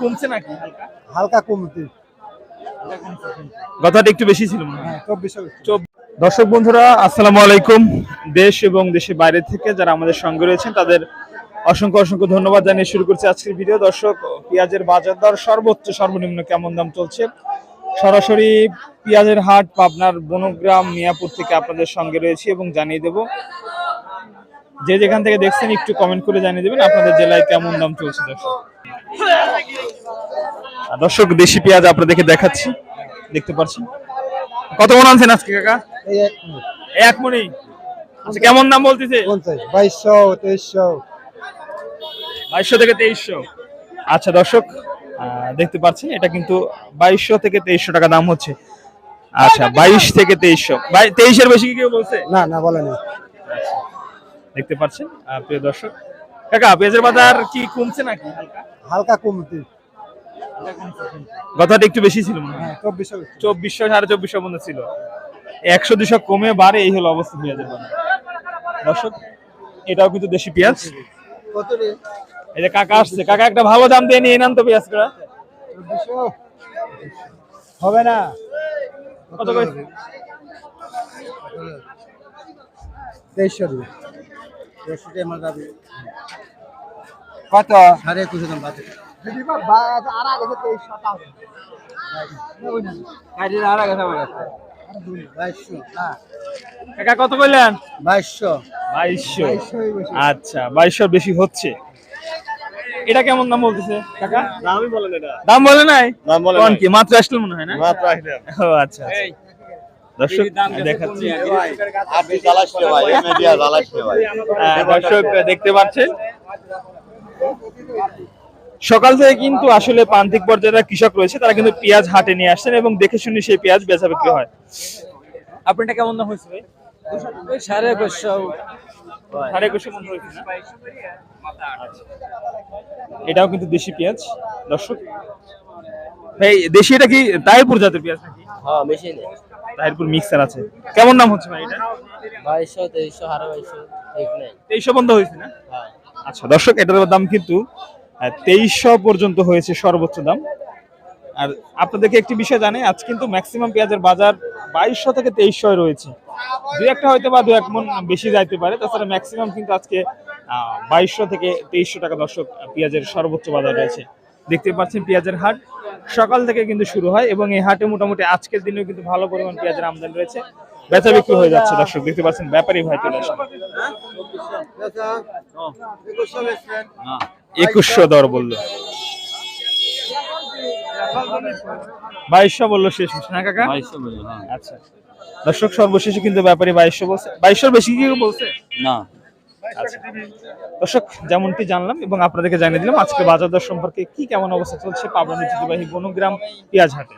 কমছে নাকি হালকা? হালকা কমতি গতটা একটু বেশি ছিল মনে হয়। দর্শক বন্ধুরা আসসালামু আলাইকুম। দেশ এবং দেশের বাইরে থেকে যারা আমাদের সঙ্গে রয়েছেন তাদের অসংখ্য অসংখ্য ধন্যবাদ জানিয়ে শুরু করছি আজকের ভিডিও। দর্শক পেঁয়াজের বাজার দর সর্বোচ্চ সর্বনিম্ন কেমন দাম চলছে? সরাসরি পেঁয়াজের হাট পাবনার বনগ্রাম মিয়াপুর থেকে আপনাদের সঙ্গে রয়েছি এবং জানিয়ে দেব যে যেখান থেকে দেখছেন একটু কমেন্ট করে জানিয়ে দেবেন আপনাদের জেলায় কেমন দাম চলছে দর্শক? দর্শক দেশি পেঁয়াজ আপনাদেরকে দেখাচ্ছি। দেখতে পাচ্ছেন? কত মন আনছেন আজকে কাকা? এক মনি আচ্ছা কেমন দাম বলতেছে? বাইশশো তেইশশো। বাইশশো থেকে তেইশশো। আচ্ছা দর্শক দেখতে পাচ্ছেন এটা কিন্তু বাইশশো থেকে তেইশশো টাকা দাম হচ্ছে। আচ্ছা বাইশ থেকে তেইশশো। বাই- তেইশের বেশি কি কেউ বলছে? না না বলেনি দেখতে পাচ্ছেন প্রিয় দর্শক। কাকা পেঁয়াজের বাজার কি কমছে নাকি হালকা? হালকা কমতি। গতটা একটু বেশি ছিল মনে হয়। হ্যাঁ চব্বিশশো চব্বিশশো সাড়ে চব্বিশশো পর্যন্ত ছিল। একশো দুশো কমে বাড়ে এই হলো অবস্থা পেঁয়াজের দর্শক এটাও কিন্তু দেশি পেঁয়াজ। কত রে? এই যে কাকা আসছে কাকা একটা ভালো দাম দিয়ে নিয়ে নেন তো পেঁয়াজটা। হবে না। কত করে? তেইশশো দিবে তেইশশোটি আমার দাবি। কত? সাড়ে বাইশশো হ্যাঁ। কত বাইশশো। বাইশশো। আচ্ছা বাইশশো বেশি হচ্ছে। এটা কেমন দাম বলতেছে কাকা? দামই বলেন এটা। দাম বলে নাই? দাম বলে কোন কি মাত্র আসলো মনে হয় না? মাত্র ও আচ্ছা আচ্ছা। দর্শক দেখাচ্ছি। আপনি ভাই মিডিয়া ভাই। দর্শক দেখতে পাচ্ছেন। সকাল থেকে কিন্তু আসলে প্রান্তিক পর্যায়ে কৃষক রয়েছে তারা কিন্তু পেঁয়াজ হাটে নিয়ে আসছেন এবং দেখে শুনে সেই পেঁয়াজ বেচা বিক্রি হয়। আপনারটা কেমন দাম হয়েছে ভাই? সাড়ে একুশশো। সাড়ে একুশশো মতো হয়েছে আচ্ছা। এটাও কিন্তু দেশি পেঁয়াজ দর্শক। ভাই দেশি এটা কি তাহিরপুর জাতের পেঁয়াজ নাকি? হ্যাঁ মেশিনে তাহিরপুর মিক্সার আছে। কেমন নাম হচ্ছে ভাই এটা? বাইশশো তেইশশো ঠিক তেইশশো বন্ধ হয়েছে না? হ্যাঁ। আচ্ছা দর্শক, এটার দাম কিন্তু তেইশশো পর্যন্ত হয়েছে সর্বোচ্চ দাম। আর আপনাদেরকে একটি বিষয় জানি আজ কিন্তু ম্যাক্সিমাম পেঁয়াজের বাজার বাইশশো থেকে তেইশশো রয়েছে। দু একটা হয়তো বা দু এক মন বেশি যাইতে পারে, তাছাড়া ম্যাক্সিমাম কিন্তু আজকে বাইশশো থেকে তেইশশো টাকা দর্শক, পেঁয়াজের সর্বোচ্চ বাজার রয়েছে। দেখতে পাচ্ছেন পেঁয়াজের হাট, সকাল থেকে কিন্তু শুরু হয় এবং এই হাটে মোটামুটি আজকের দিনেও কিন্তু ভালো পরিমাণ পেঁয়াজের আমদানি রয়েছে। বেচা বিক্রি হয়ে যাচ্ছে দর্শক, দেখতে পাচ্ছেন ব্যাপারী ভাই চলে আসেন। একুশশো দর বলল। বাইশশো বলল শেষ হচ্ছে না কাকা? বাইশশো বলল হ্যাঁ। আচ্ছা। দর্শক সর্বশেষে কিন্তু ব্যাপারী বাইশশো বলছে। বাইশশোর বেশি কি বলছে? না। আচ্ছা। দর্শক যেমনটি জানলাম এবং আপনাদেরকে জানিয়ে দিলাম আজকে বাজার দর সম্পর্কে কি কেমন অবস্থা চলছে পাবনা ঐতিহ্যবাহী বনগ্রাম পেঁয়াজ হাটে